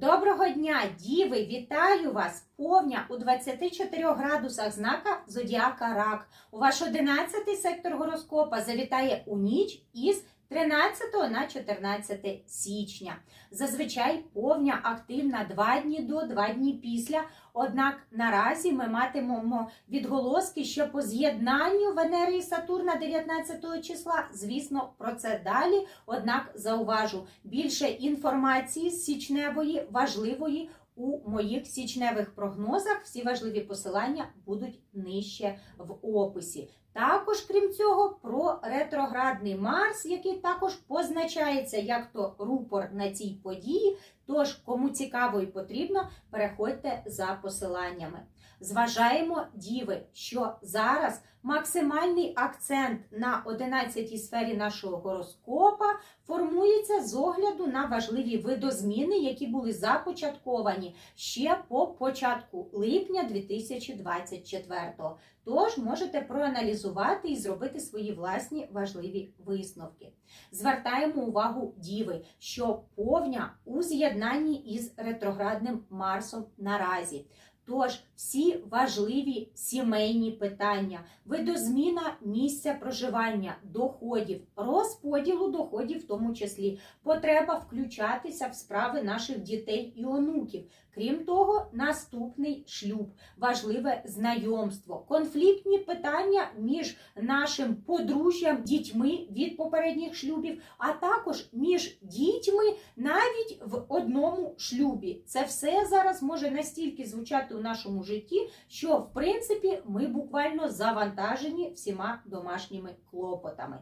Доброго дня, діви! Вітаю вас! Повня у 24 градусах знака Зодіака Рак. У ваш 11 сектор гороскопа завітає у ніч із 13 на 14 січня. Зазвичай повня активна 2 дні до, 2 дні після. Однак наразі ми матимемо відголоски, що по з'єднанню Венери і Сатурна 19 числа, звісно, про це далі. Однак зауважу більше інформації з січневої важливої у моїх січневих прогнозах. Всі важливі посилання будуть нижче в описі. Також, крім цього, про ретроградний Марс, який також позначається як то рупор на цій події. Тож, кому цікаво і потрібно, переходьте за посиланнями. Зважаємо, діви, що зараз максимальний акцент на 11-й сфері нашого гороскопа формується з огляду на важливі видозміни, які були започатковані ще по початку липня 2024-го. Тож можете проаналізувати і зробити свої власні важливі висновки. Звертаємо увагу діви, що повня у з'єднанні із ретроградним Марсом наразі. Тож всі важливі сімейні питання, видозміна місця проживання, доходів, розподілу доходів, в тому числі, потреба включатися в справи наших дітей і онуків. Крім того, наступний шлюб, важливе знайомство, конфліктні питання між нашим подружжям, дітьми від попередніх шлюбів, а також між дітьми навіть в одному шлюбі. Це все зараз може настільки звучати у нашому житті, що в принципі ми буквально завантажені всіма домашніми клопотами.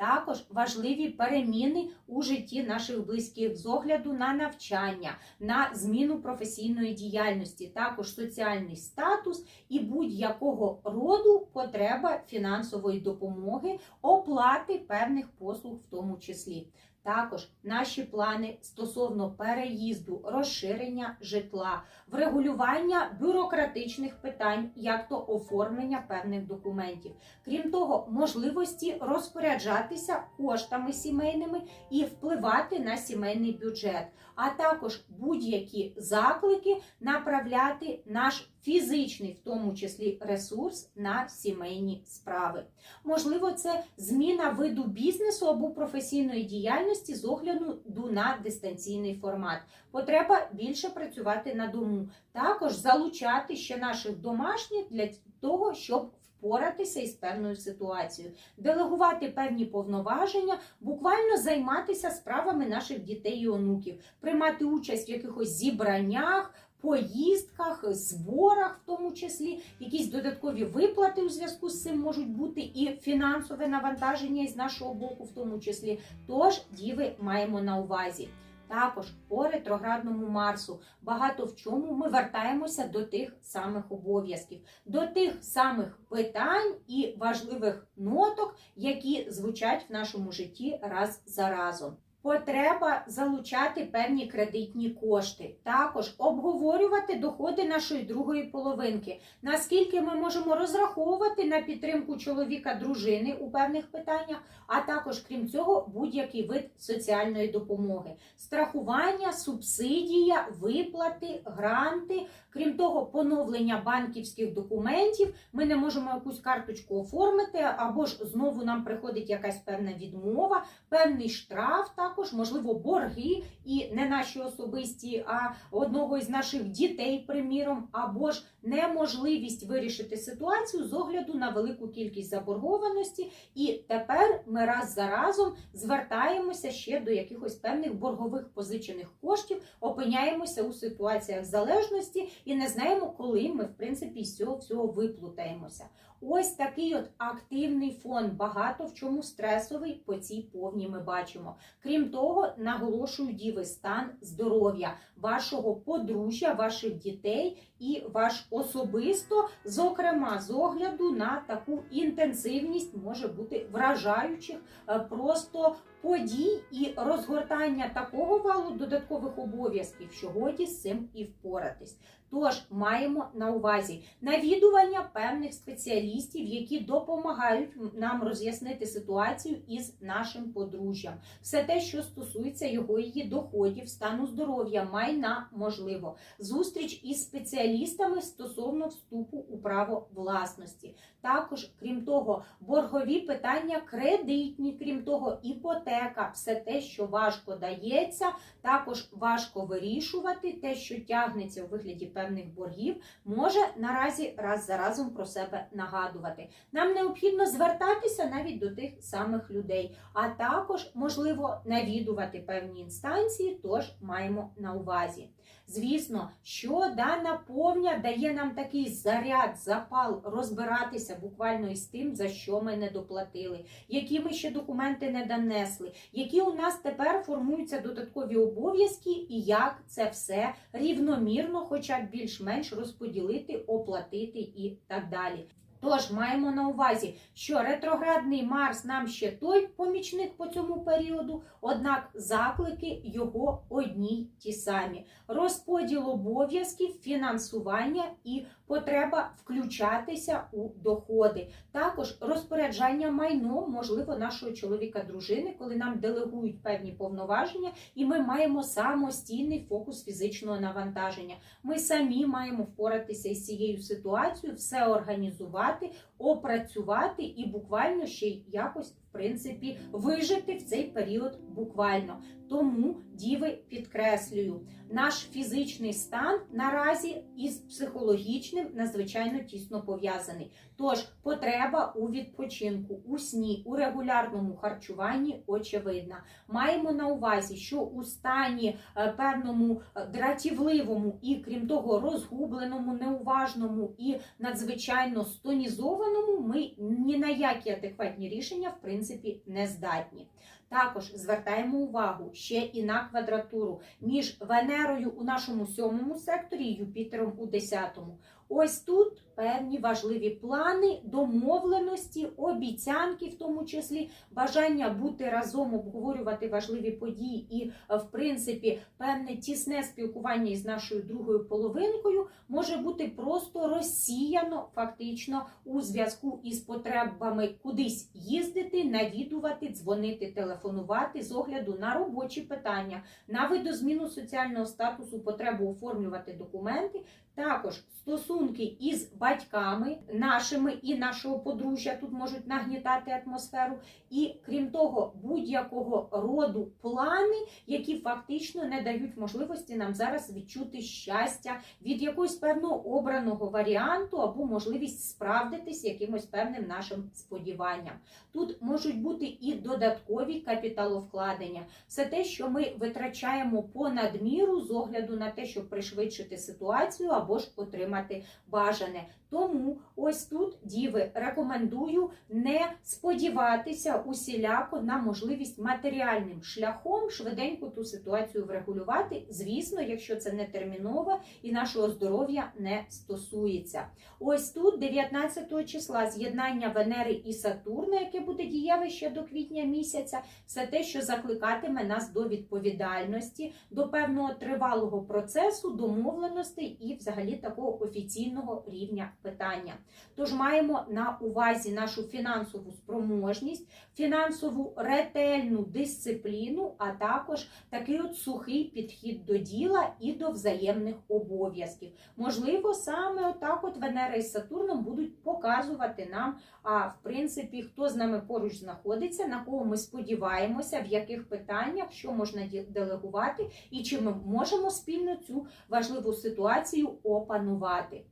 Також важливі переміни у житті наших близьких з огляду на навчання, на зміну професійної діяльності, також соціальний статус і будь-якого роду потреба фінансової допомоги, оплати певних послуг в тому числі. Також наші плани стосовно переїзду, розширення житла, врегулювання бюрократичних питань, як то оформлення певних документів. Крім того, можливості розпоряджатися коштами сімейними і впливати на сімейний бюджет, а також будь-які заклики направляти наш фізичний, в тому числі, ресурс на сімейні справи. Можливо, це зміна виду бізнесу або професійної діяльності з огляду на дистанційний формат. Потреба більше працювати на дому. Також залучати ще наших домашніх для того, щоб Впоратися із певною ситуацією, делегувати певні повноваження, буквально займатися справами наших дітей і онуків, приймати участь в якихось зібраннях, поїздках, зборах, в тому числі, якісь додаткові виплати у зв'язку з цим можуть бути, і фінансове навантаження із нашого боку, в тому числі. Тож, діви маємо на увазі. Також по ретроградному Марсу багато в чому ми вертаємося до тих самих обов'язків, до тих самих питань і важливих ноток, які звучать в нашому житті раз за разом. Потреба залучати певні кредитні кошти, також обговорювати доходи нашої другої половинки, наскільки ми можемо розраховувати на підтримку чоловіка дружини у певних питаннях, а також, крім цього, будь-який вид соціальної допомоги, страхування, субсидія, виплати, гранти, крім того, поновлення банківських документів. Ми не можемо якусь карточку оформити, або ж знову нам приходить якась певна відмова, певний штраф. Також, можливо, борги і не наші особисті, а одного із наших дітей, приміром, або ж неможливість вирішити ситуацію з огляду на велику кількість заборгованості. І тепер ми раз за разом звертаємося ще до якихось певних боргових позичених коштів, опиняємося у ситуаціях залежності і не знаємо, коли ми, в принципі, з цього всього виплутаємося. Ось такий от активний фон, багато в чому стресовий по цій повні ми бачимо. Крім того, наголошую діви стан здоров'я вашого подружжя, ваших дітей і ваш особисто, зокрема, з огляду на таку інтенсивність може бути вражаючих е, просто подій і розгортання такого валу додаткових обов'язків, що годі з цим і впоратись. Тож маємо на увазі навідування певних спеціалістів, які допомагають нам роз'яснити ситуацію із нашим подружжям. Все те, що стосується його її доходів, стану здоров'я, майна можливо. Зустріч із спеціалістами стосовно вступу у право власності. Також, крім того, боргові питання кредитні, крім того, іпотека, все те, що важко дається, також важко вирішувати, те, що тягнеться у вигляді певних боргів, може наразі раз за разом про себе нагадувати. Нам необхідно звертатися навіть до тих самих людей, а також можливо навідувати певні інстанції, тож маємо на увазі. Звісно, що дана повня дає нам такий заряд, запал розбиратися буквально із тим, за що ми не доплатили, які ми ще документи не донесли, які у нас тепер формуються додаткові обов'язки, і як це все рівномірно, хоча б більш-менш розподілити, оплатити і так далі. Тож маємо на увазі, що ретроградний Марс нам ще той помічник по цьому періоду, однак заклики його одні ті самі: розподіл обов'язків, фінансування і потреба включатися у доходи. Також розпоряджання майном, можливо, нашого чоловіка-дружини, коли нам делегують певні повноваження, і ми маємо самостійний фокус фізичного навантаження. Ми самі маємо впоратися із цією ситуацією, все організувати, опрацювати і буквально ще якось, в принципі, вижити в цей період буквально. Тому діви підкреслюю, наш фізичний стан наразі із психологічним надзвичайно тісно пов'язаний. Тож потреба у відпочинку, у сні, у регулярному харчуванні очевидна. Маємо на увазі, що у стані е, певному е, дратівливому і, крім того, розгубленому, неуважному і надзвичайно стонізованому, ми ні на які адекватні рішення в принципі не здатні. Також звертаємо увагу ще і на квадратуру між Венерою у нашому сьомому секторі і Юпітером у десятому. Ось тут певні важливі плани, домовленості, обіцянки, в тому числі бажання бути разом, обговорювати важливі події і, в принципі, певне тісне спілкування із нашою другою половинкою може бути просто розсіяно фактично у зв'язку із потребами кудись їздити, навідувати, дзвонити, телефонувати з огляду на робочі питання, на видозміну соціального статусу, потребу оформлювати документи. Також стосунки із батьками нашими і нашого подружжя тут можуть нагнітати атмосферу. І крім того, будь-якого роду плани, які фактично не дають можливості нам зараз відчути щастя від якогось певного обраного варіанту або можливість справдитись якимось певним нашим сподіванням. Тут можуть бути і додаткові капіталовкладення, все те, що ми витрачаємо понад міру з огляду на те, щоб пришвидшити ситуацію або ж отримати бажане. Тому ось тут, діви, рекомендую не сподіватися усіляко на можливість матеріальним шляхом швиденько ту ситуацію врегулювати. Звісно, якщо це не терміново і нашого здоров'я не стосується. Ось тут, 19 числа, з'єднання Венери і Сатурна, яке буде дієве ще до квітня місяця, все те, що закликатиме нас до відповідальності, до певного тривалого процесу, домовленостей і, взагалі, такого офіційного рівня питання. Тож маємо на увазі нашу фінансову спроможність, фінансову ретельну дисципліну, а також такий от сухий підхід до діла і до взаємних обов'язків. Можливо, саме отак от Венера і Сатурном будуть показувати нам, а в принципі, хто з нами поруч знаходиться, на кого ми сподіваємося, в яких питаннях, що можна делегувати, і чи ми можемо спільно цю важливу ситуацію опанувати.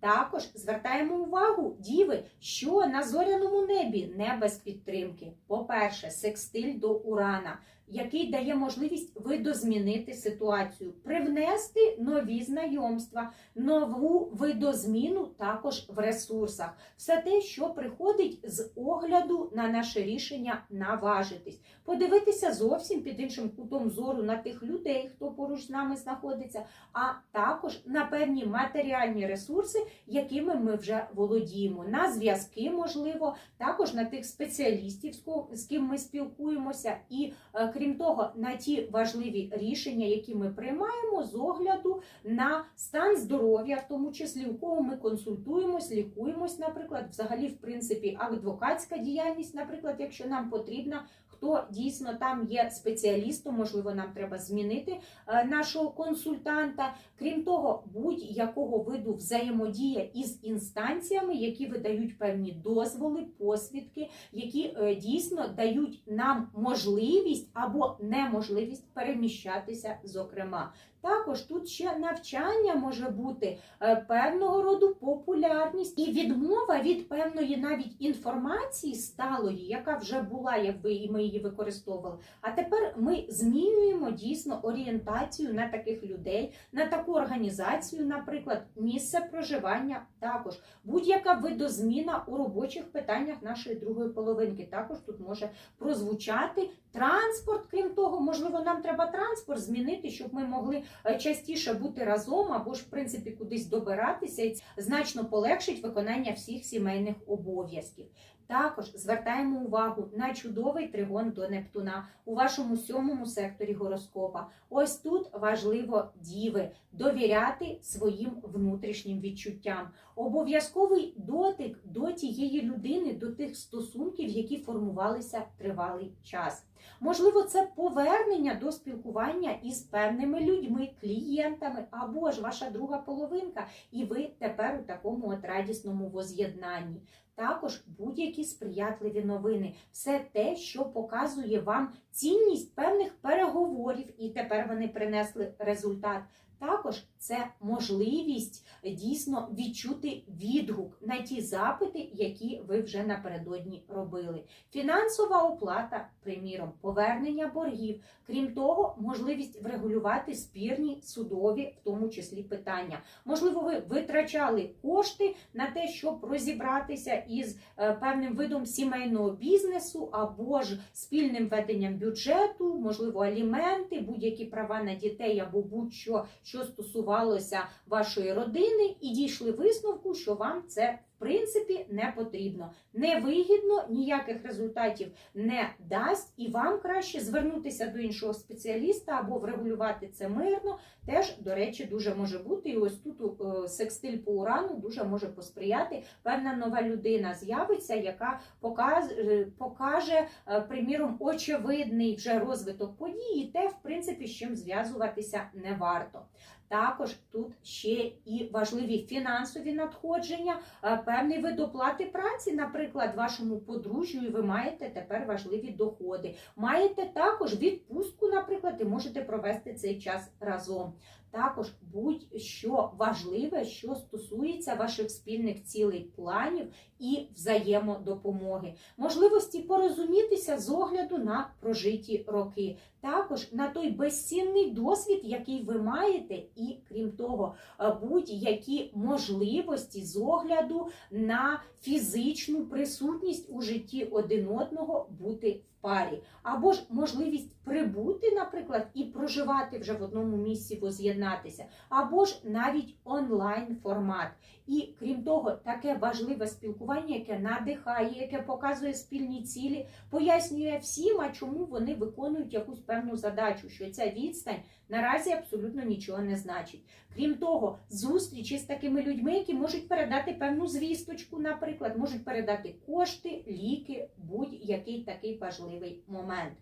Також звертаємо увагу, діви, що на зоряному небі не без підтримки. По-перше, секстиль до Урана, який дає можливість видозмінити ситуацію, привнести нові знайомства, нову видозміну також в ресурсах. Все те, що приходить з огляду на наше рішення наважитись, подивитися зовсім під іншим кутом зору на тих людей, хто поруч з нами знаходиться, а також на певні матеріальні ресурси, якими ми вже володіємо, на зв'язки, можливо, також на тих спеціалістів, з ким ми спілкуємося, і е, крім того, на ті важливі рішення, які ми приймаємо з огляду на стан здоров'я, в тому числі у кого ми консультуємось, лікуємось, наприклад, взагалі, в принципі, адвокатська діяльність, наприклад, якщо нам потрібна. Хто дійсно там є спеціалістом, можливо, нам треба змінити е, нашого консультанта. Крім того, будь-якого виду взаємодія із інстанціями, які видають певні дозволи, посвідки, які е, дійсно дають нам можливість або неможливість переміщатися, зокрема. Також тут ще навчання може бути е, певного роду популярність і відмова від певної навіть інформації сталої, яка вже була, якби і ми її використовували. А тепер ми змінюємо дійсно орієнтацію на таких людей, на таку організацію, наприклад, місце проживання також будь-яка видозміна у робочих питаннях нашої другої половинки. Також тут може прозвучати транспорт. Крім того, можливо, нам треба транспорт змінити, щоб ми могли е, частіше бути разом або ж в принципі кудись добиратися і значно полегшить виконання всіх сімейних обов'язків. Також звертаємо увагу на чудовий тригон до Нептуна у вашому сьомому секторі гороскопа. Ось тут важливо діви довіряти своїм внутрішнім відчуттям. Обов'язковий дотик до тієї людини, до тих стосунків, які формувалися тривалий час. Можливо, це повернення до спілкування із певними людьми, клієнтами або ж ваша друга половинка, і ви тепер у такому от радісному воз'єднанні. Також будь-які сприятливі новини, все те, що показує вам цінність певних переговорів, і тепер вони принесли результат. Також це можливість дійсно відчути відгук на ті запити, які ви вже напередодні робили. Фінансова оплата, приміром, повернення боргів. Крім того, можливість врегулювати спірні судові, в тому числі питання. Можливо, ви витрачали кошти на те, щоб розібратися із е, певним видом сімейного бізнесу або ж спільним веденням бюджету, можливо, аліменти, будь-які права на дітей або будь-що, що стосувалося вашої родини, і дійшли висновку, що вам це принципі не потрібно. Невигідно, ніяких результатів не дасть, і вам краще звернутися до іншого спеціаліста або врегулювати це мирно. Теж, до речі, дуже може бути. І ось тут е, секстиль по урану дуже може посприяти. Певна нова людина з'явиться, яка е, покаже, е, приміром, очевидний вже розвиток подій, і те, в принципі, з чим зв'язуватися не варто. Також тут ще і важливі фінансові надходження, е, певний вид оплати праці, наприклад, вашому подружжю, і ви маєте тепер важливі доходи. Маєте також відпустку, наприклад, і можете провести цей час разом. Також будь-що важливе, що стосується ваших спільних цілей, планів і взаємодопомоги, можливості порозумітися з огляду на прожиті роки, також на той безцінний досвід, який ви маєте, і крім того, е, будь-які можливості з огляду на фізичну присутність у житті один одного бути в парі, або ж можливість прибути, наприклад, і проживати вже в одному місці, воз'єднатися, або ж навіть онлайн формат. І крім того, таке важливе спілкування, яке надихає, яке показує спільні цілі, пояснює всім, а чому вони виконують якусь певну задачу, що ця відстань наразі абсолютно нічого не значить. Крім того, зустрічі з такими людьми, які можуть передати певну звісточку, наприклад, можуть передати кошти, ліки, будь-який такий важливий момент.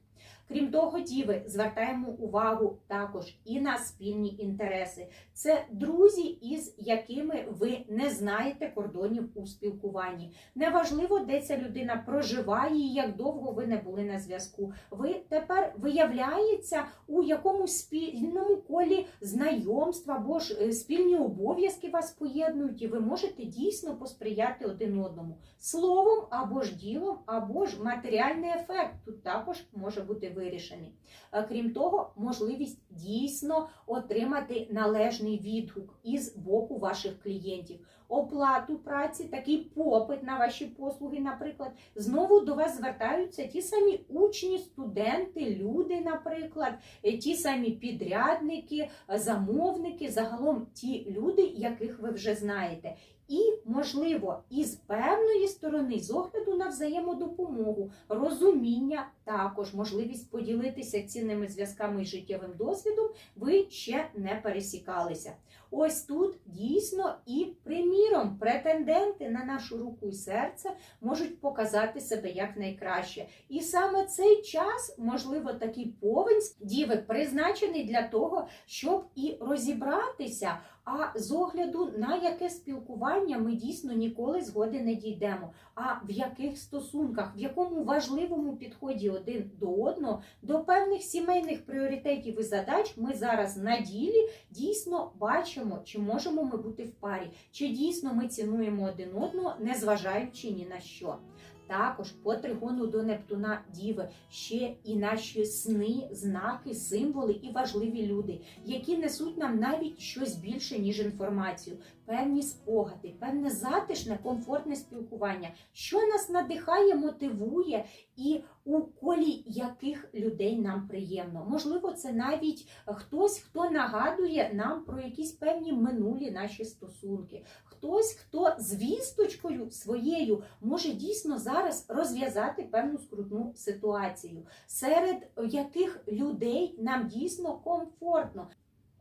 Крім того, діви звертаємо увагу також і на спільні інтереси. Це друзі, із якими ви не знаєте кордонів у спілкуванні. Неважливо, де ця людина проживає і як довго ви не були на зв'язку. Ви тепер виявляється у якомусь спільному колі знайомства або ж е, спільні обов'язки вас поєднують, і ви можете дійсно посприяти один одному словом або ж ділом, або ж матеріальний ефект тут також може бути вирішений. Е, Крім того, можливість дійсно отримати належний відгук із боку ваших клієнтів, оплату праці, такий попит на ваші послуги, наприклад, знову до вас звертаються ті самі учні, студенти, люди, наприклад, е, ті самі підрядники, е, замовники, загалом ті люди, яких ви вже знаєте. І, можливо, із певної сторони, з огляду на взаємодопомогу, розуміння, також можливість поділитися цінними зв'язками і життєвим досвідом, ви ще не пересікалися. Ось тут дійсно і приміром претенденти на нашу руку і серце можуть показати себе як найкраще. І саме цей час, можливо, такий повень діви призначений для того, щоб і розібратися. А з огляду на яке спілкування ми дійсно ніколи згоди не дійдемо. А в яких стосунках, в якому важливому підході один до одного, до певних сімейних пріоритетів і задач ми зараз на ділі дійсно бачимо, чи можемо ми бути в парі, чи дійсно ми цінуємо один одного, незважаючи ні на що. Також по тригону до Нептуна Діви. Ще і наші сни, знаки, символи і важливі люди, які несуть нам навіть щось більше, ніж інформацію, певні спогади, певне затишне, комфортне спілкування, що нас надихає, мотивує і у колі яких людей нам приємно. Можливо, це навіть хтось, хто нагадує нам про якісь певні минулі наші стосунки, хтось, хто з вісточкою своєю може дійсно зараз розв'язати певну скрутну ситуацію, серед яких людей нам дійсно комфортно.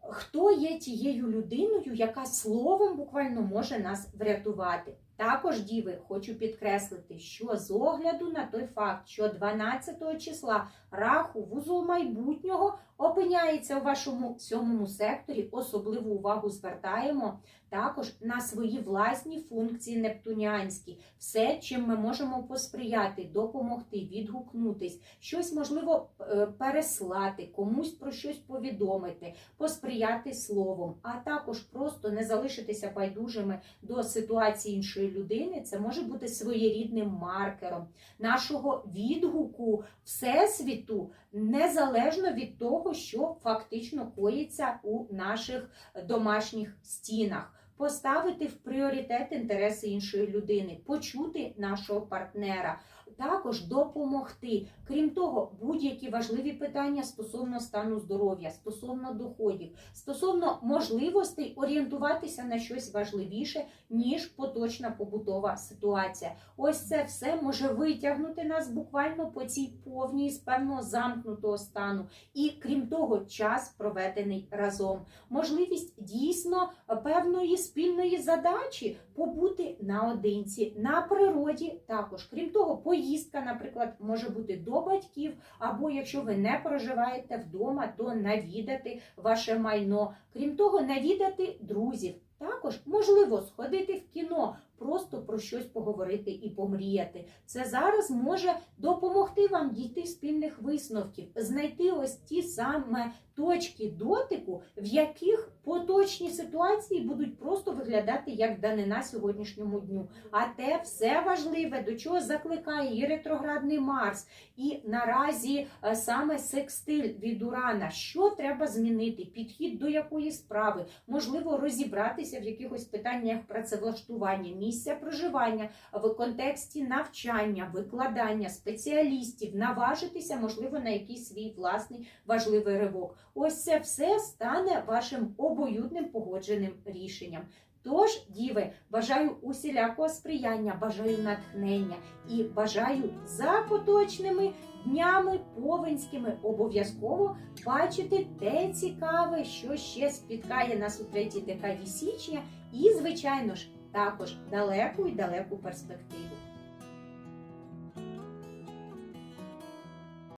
Хто є тією людиною, яка словом буквально може нас врятувати? Також, діви, хочу підкреслити, що з огляду на той факт, що 12 числа раху вузол майбутнього опиняється у вашому сьомому секторі, особливу увагу звертаємо також на свої власні функції нептуніанські, все, чим ми можемо посприяти, допомогти, відгукнутись, щось можливо е, переслати, комусь про щось повідомити, посприяти словом, а також просто не залишитися байдужими до ситуації іншої людини. Це може бути своєрідним маркером нашого відгуку всесвіту, незалежно від того, що фактично коїться у наших домашніх стінах. Поставити в пріоритет інтереси іншої людини, почути нашого партнера, також допомогти. Крім того, будь-які важливі питання стосовно стану здоров'я, стосовно доходів, стосовно можливостей орієнтуватися на щось важливіше, ніж поточна побутова ситуація. Ось це все може витягнути нас буквально по цій повній з певного замкнутого стану. І крім того, час проведений разом. Можливість дійсно певної спільної задачі побути наодинці на природі. Також, крім того, поїздка, наприклад, може бути до батьків, або якщо ви не проживаєте вдома, то навідати ваше майно. Крім того, навідати друзів. Також можливо сходити в кіно, просто про щось поговорити і помріяти. Це зараз може допомогти вам дійти спільних висновків, знайти ось ті саме точки дотику, в яких поточні ситуації будуть просто виглядати як данина сьогоднішньому дню. А те все важливе, до чого закликає і ретроградний Марс, і наразі е, саме секстиль від Урана. Що треба змінити? Підхід до якої справи, можливо, розібратися в якихось питаннях працевлаштування, місця проживання в контексті навчання, викладання спеціалістів, наважитися, можливо, на якийсь свій власний важливий ривок. Ось це все стане вашим обоюдним погодженим рішенням. Тож, діви, бажаю усілякого сприяння, бажаю натхнення і бажаю за поточними днями повенськими обов'язково бачити те цікаве, що ще спіткає нас у третій декаді січня, і, звичайно ж, також далеку і далеку перспективу.